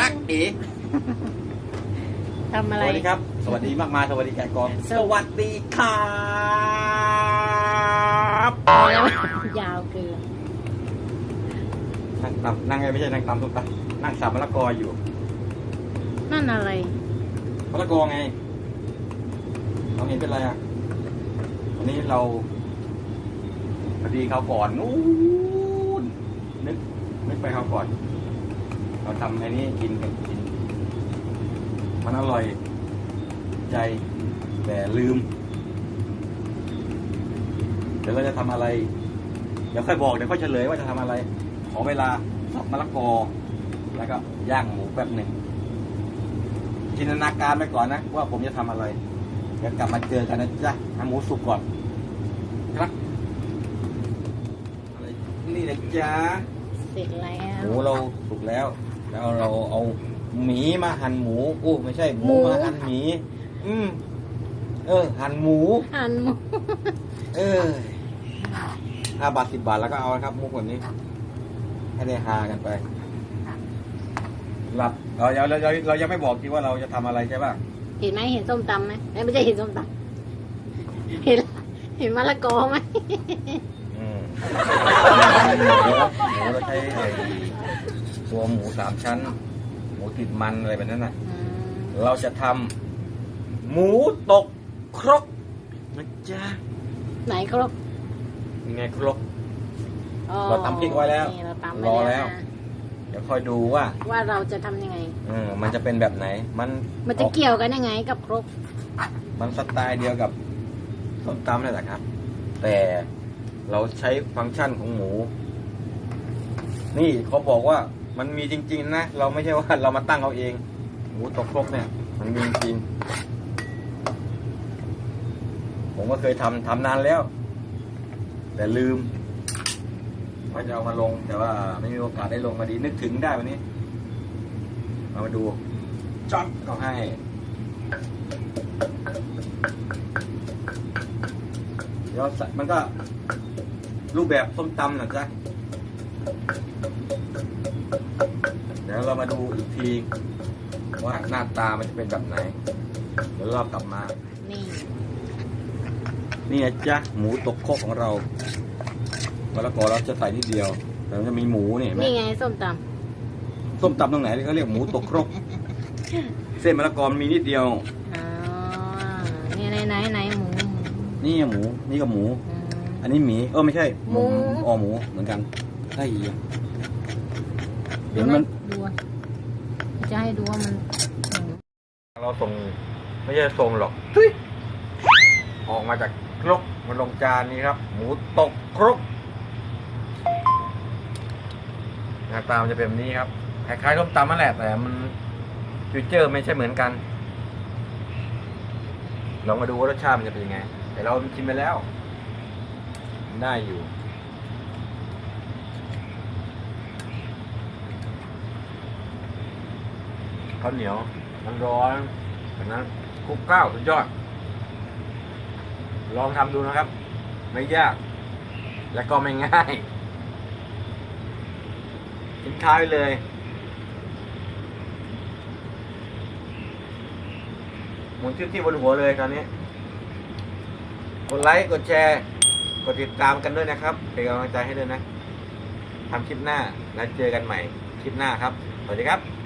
ตักเอ๋ทำอะสไรวัสดีครับ สวัสดีมากมายสวัสดีแขกกองสสวัสดีครับยาวเกินนั่งตำนั่งไงไม่ใช่นั่งตำทุกตานั่งสับมะละกออยู่ นั่นอะไรมะละกอไงเราเห็นเป็นไรอะวันนี้เราพอดีเขาวก่อนนู้นนึกนึกไปเขาวก่อน เราทำไอ้นี้กินกันกิน มันอร่อย ใจแต่ลืม เดี๋ยวเราจะทำอะไร เดี๋ยวค่อยบอกเดี๋ยวค่อยเฉลยว่าจะทำอะไร ขอเวลาสับมะละกอ แล้วก็ย่างหมูแป๊บหนึ่งจินตนาการไปก่อนนะ ว่าผมจะทำอะไรเดี๋ยวกลับมาเจอกันนะจ๊ะให้หมูสุกก่อนครับอะไรนี่นะจ๊ะ เสร็จแล้หวมูเราสุกแล้ว แล้วเราเอาหมีมาหั่นหมูโอ้ไม่ใช่หมูหมูมาหั่นหมี อืม เออ หั่นหมู หั่นหมู เออห้าบาทสิบบาทแล้วก็เอาครับมุกแบบนี้ ให้ได้ฮากันไป หลับเราเราเราเรายังไม่บอกทีว่าเราจะทำอะไรใช่ป่ะเห็นไหมเห็นส้มตำไหมเอ้ยไม่ใช่เห็นส้มตำเห็นเห็นมะละกอไหมอืมหมูเราใช้ไอ้ ตัวหมูสามชั้น หมูติดมันอะไรแบบนั้นน่ะอืมเราจะทำหมูตกครกนะจ๊ะไหนครบยังไงครก อ๋อเราตำพริกไว้แล้วนี่เราตำรอไว้แล้ว นะเดี๋ยวคอยดูว่าว่าเราจะทำยังไง เออมันจะเป็นแบบไหน มันมันจะออกเกี่ยวกันยังไงกับครบมันสไตล์เดียวกับส้มตำนี่แหละครับ แต่เราใช้ฟังก์ชันของหมู นี่เขาบอกว่า มันมีจริง ๆ นะ เราไม่ใช่ว่าเรามาตั้งเอาเองหมูตกครกเนี่ย มันมีจริง ผมก็เคยทำทำนานแล้ว แต่ลืมว่าจะเอามาลง แต่ว่าไม่มีโอกาสได้ลงมาดีนึกถึงได้วันนี้มามาดูจ๊อบก็ให้เดี๋ยวมันก็รูปแบบส้มตำนะจ๊ะ ดี๋ยวเรามาดูอีกทีว่าหน้าตามันจะเป็นแบบไหน เดี๋ยวรอบกลับมา นี่ นี่นะจ๊ะหมูตกโคกของเรามะละกอเราจะใส่นิดเดียว แต่มันจะมีหมูนี่เห็นไหมนี่ไงส้มตส้มตำตรงไหนเขาเรียกหมูตกครก เส้นมะละกอมันมีนิดเดียวำอ๋อนี่ไหนไหนไหนหมูหมูนี่หมู นี่ก็หมู อืม อันนี้หมี เออไม่ใช่หมูอ๋อหมูเหมือนกันไอ้ เหี้ยดูเดี๋ยวไหมมันดูอะจะให้ดูว่ามันอืมเราส่งไม่ใช่ส่งหรอกออกมาจากครกมาลงจานนี้ครับ หมูตกครกหน้าตามันจะเป็นแบบนี้ครับคล้ายๆส้มตำนั่นแหละแต่มันฟิวเจอร์ไม่ใช่เหมือนกันลองมาดูว่ารสชาติมันจะเป็นยังไง แต่เราชิมไปแล้ว ได้อยู่ ข้าวเหนียวมันร้อนจากนั้นคลุกข้าวสุดยอด ลองทำดูนะครับ ไม่ยาก และก็ไม่ง่ายทิ้งท้ายเลย หมุนที่ที่บนหัวเลยคราวนี้ กดไลค์ กดแชร์ กดติดตามกันด้วยนะครับเป็นกำลังใจให้ด้วยนะทำคลิปหน้าแล้วเจอกันใหม่คลิปหน้าครับ สวัสดีครับ